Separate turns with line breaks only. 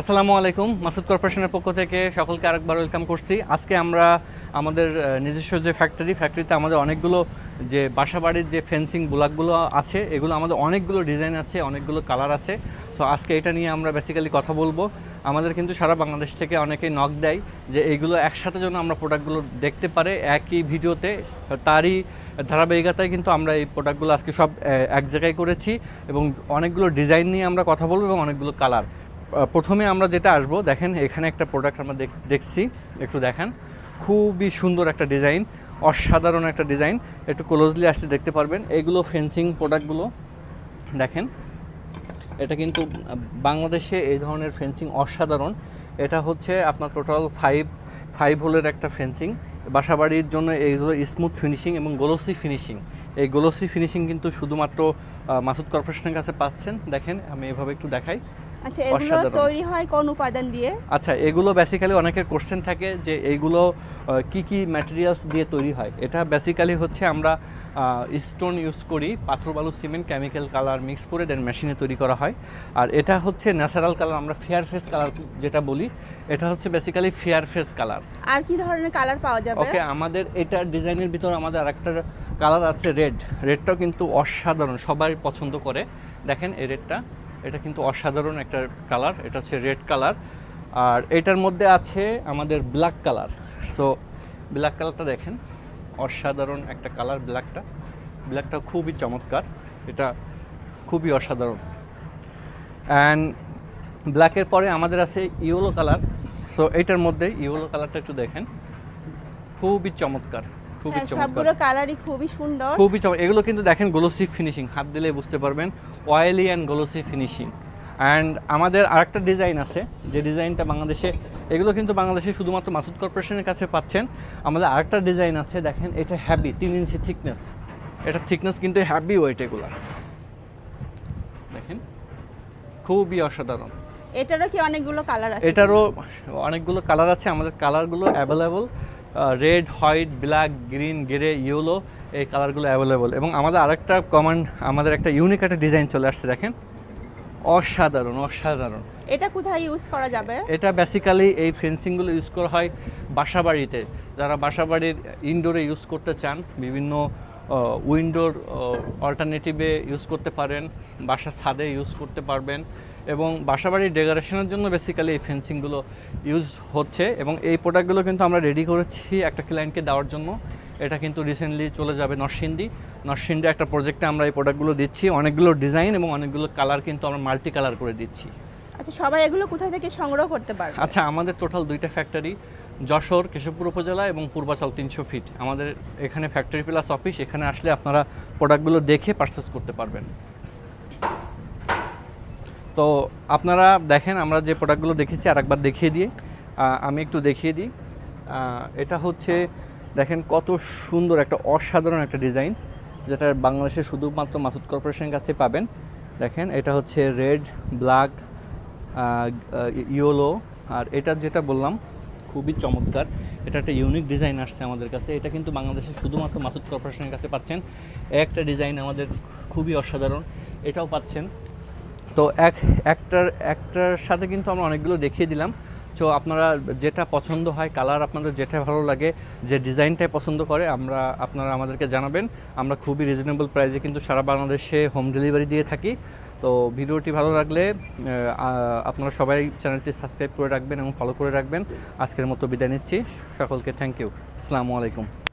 আসসালামু আলাইকুম, মাসুদ কর্পোরেশনের পক্ষ থেকে সকলকে আরেকবার ওয়েলকাম করছি। আজকে আমরা আমাদের নিজস্ব যে ফ্যাক্টরি, ফ্যাক্টরিতে আমাদের অনেকগুলো যে বাসাবাড়ির যে ফেন্সিং ব্লকগুলো আছে, এগুলো আমাদের অনেকগুলো ডিজাইন আছে, অনেকগুলো কালার আছে। সো আজকে এটা নিয়ে আমরা বেসিক্যালি কথা বলব। আমাদের কিন্তু সারা বাংলাদেশ থেকে অনেকেই নক দেয় যে এইগুলো একসাথে যেন আমরা প্রোডাক্টগুলো দেখতে পারে একই ভিডিওতে। তারই ধারাবাহিকতায় কিন্তু আমরা এই প্রোডাক্টগুলো আজকে সব এক জায়গায় করেছি এবং অনেকগুলো ডিজাইন নিয়ে আমরা কথা বলব এবং অনেকগুলো কালার। প্রথমে আমরা যেটা আসব, দেখেন এখানে একটা প্রোডাক্ট আমরা দেখ- দেখছি, একটু দেখেন। খুবই সুন্দর একটা ডিজাইন অসাধারণ একটা ডিজাইন একটু ক্লোজলি আসলে দেখতে পারবেন। এগুলো ফেন্সিং প্রোডাক্টগুলো দেখেন। এটা কিন্তু বাংলাদেশে এই ধরনের ফেন্সিং অসাধারণ। এটা হচ্ছে আপনার টোটাল ফাইভ ফাইভ হোলের একটা ফেন্সিং বাসাবাড়ির জন্য এইগুলো স্মুথ ফিনিশিং এবং গোলসি ফিনিশিং এই গোলসি ফিনিশিং কিন্তু শুধুমাত্র মাসুদ কর্পোরেশনের কাছে পাচ্ছেন। দেখেন, আমি এভাবে একটু দেখাই।
আচ্ছা এগুলো। তৈরি হয় কোন উপাদান দিয়ে?
আচ্ছা এগুলো বেসিক্যালি অনেকের কোশ্চেন থাকে যে এইগুলো কি কি ম্যাটেরিয়ালস দিয়ে তৈরি হয়? এটা বেসিক্যালি হচ্ছে আমরা স্টোন ইউজ করি পাথর বালু সিমেন্ট কেমিক্যাল কালার মিক্স করে দেন মেশিনে তৈরি করা হয়। আর এটা হচ্ছে ন্যাচারাল কালার আমরা ফেয়ার ফেস কালার যেটা বলি এটা হচ্ছে বেসিক্যালি ফেয়ার ফেস কালার
আর কি ধরনের কালার পাওয়া যাবে?
ওকে আমাদের এটার ডিজাইনের ভিতর আমাদের আরেকটা কালার আছে রেড রেডটাও কিন্তু অসাধারণ সবাই পছন্দ করে। দেখেন এই রেডটা এটা কিন্তু অসাধারণ একটা কালার, এটা হচ্ছে রেড কালার। আর এটার মধ্যে আছে আমাদের ব্ল্যাক কালার। সো ব্ল্যাক কালারটা দেখেন, অসাধারণ একটা কালার ব্ল্যাকটা। ব্ল্যাকটা খুবই চমৎকার, এটা খুবই অসাধারণ। অ্যান্ড ব্ল্যাকের পরে আমাদের আছে ইয়েলো কালার। সো এটার মধ্যে ইয়েলো কালারটা একটু দেখেন, খুবই চমৎকার। খুবই
হ্যাঁ
চমৎকার।
সবগুলো কালারই খুবই সুন্দর।
খুবই চমৎকার। এগুলো কিন্তু দেখেন গ্লোসি ফিনিশিং হাত দিলে বুঝতে পারবেন। Oily and glossy finishing and আমাদের আরেকটা ডিজাইন আছে যে ডিজাইনটা বাংলাদেশে এগুলো কিন্তু বাংলাদেশে শুধুমাত্র মাসুদ কর্পোরেশনের কাছে পাচ্ছেন। আমাদের আরেকটা ডিজাইন আছে দেখেন এটা হ্যাভি তিন ইঞ্চি থিকনেস এটা থিকনেস কিন্তু হ্যাভি ওয়েট এগুলো। দেখেন খুবই অসাধারণ।
এটারও কি অনেকগুলো কালার আছে?
এটারও অনেকগুলো কালার আছে আমাদের কালারগুলো available red white black green grey yellow এই কালারগুলো অ্যাভেলেবল এবং আমাদের আরেকটা কমন আমাদের একটা ইউনিক একটা ডিজাইন চলে আসছে দেখেন। অসাধারণ অসাধারণ।
এটা কোথায় ইউজ করা যাবে?
এটা বেসিক্যালি এই ফেন্সিংগুলো ইউজ করা হয় বাসাবাড়িতে। যারা বাসাবাড়ির ইনডোরে ইউজ করতে চান বিভিন্ন উইন্ডোর অল্টারনেটিভে ইউজ করতে পারেন বাসার ছাদে ইউজ করতে পারবেন। এবং বাসাবাড়ির ডেকোরেশনের জন্য বেসিক্যালি এই ফেন্সিংগুলো ইউজ হচ্ছে এবং এই প্রোডাক্টগুলো কিন্তু আমরা রেডি করেছি একটা ক্লায়েন্টকে দেওয়ার জন্য। এটা কিন্তু রিসেন্টলি চলে যাবে নরসিংদী। নরসিংদী একটা প্রজেক্টে আমরা এই প্রোডাক্টগুলো দিচ্ছি। অনেকগুলো ডিজাইন এবং অনেকগুলো কালার কিন্তু আমরা মাল্টি কালার করে দিচ্ছি।
আচ্ছা সবাই এগুলো কোথায় থেকে সংগ্রহ করতে পারবে?
আচ্ছা আমাদের টোটাল দুইটা ফ্যাক্টরি যশোর কেশবপুর উপজেলা এবং পূর্বাচল তিনশো ফিট আমাদের এখানে ফ্যাক্টরি প্লাস অফিস এখানে আসলে আপনারা প্রোডাক্টগুলো দেখে পারচেস করতে পারবেন। তো আপনারা দেখেন, আমরা যে প্রোডাক্টগুলো দেখেছি, আরেকবার দেখিয়ে দিয়ে আমি একটু দেখিয়ে দিই। এটা হচ্ছে, দেখেন কত সুন্দর একটা অসাধারণ একটা ডিজাইন যেটা বাংলাদেশে শুধুমাত্র মাসুদ কর্পোরেশনের কাছে পাবেন। দেখেন, এটা হচ্ছে রেড ব্ল্যাক ইয়েলো আর এটা যেটা বললাম, খুবই চমৎকার। এটা একটা ইউনিক ডিজাইন আসছে আমাদের কাছে। এটা কিন্তু বাংলাদেশে শুধুমাত্র মাসুদ কর্পোরেশনের কাছে পাচ্ছেন। একটা ডিজাইন আমাদের খুবই অসাধারণ। এটাও পাচ্ছেন। তো এক, একটার একটার সাথে কিন্তু আমরা অনেকগুলো দেখিয়ে দিলাম। তো আপনারা যেটা পছন্দ হয়, কালার আপনাদের যেটা ভালো লাগে, যে ডিজাইনটাই পছন্দ করে, আমরা, আপনারা আমাদেরকে জানাবেন। আমরা খুবই রিজনেবল প্রাইসে কিন্তু সারা বাংলাদেশে হোম ডেলিভারি দিয়ে থাকি। তো ভিডিওটি ভালো লাগলে আপনারা সবাই চ্যানেলটি সাবস্ক্রাইব করে রাখবেন এবং ফলো করে রাখবেন। আজকের মতো বিদায় নিচ্ছি। সকলকে থ্যাংক ইউ আসসালামু আলাইকুম।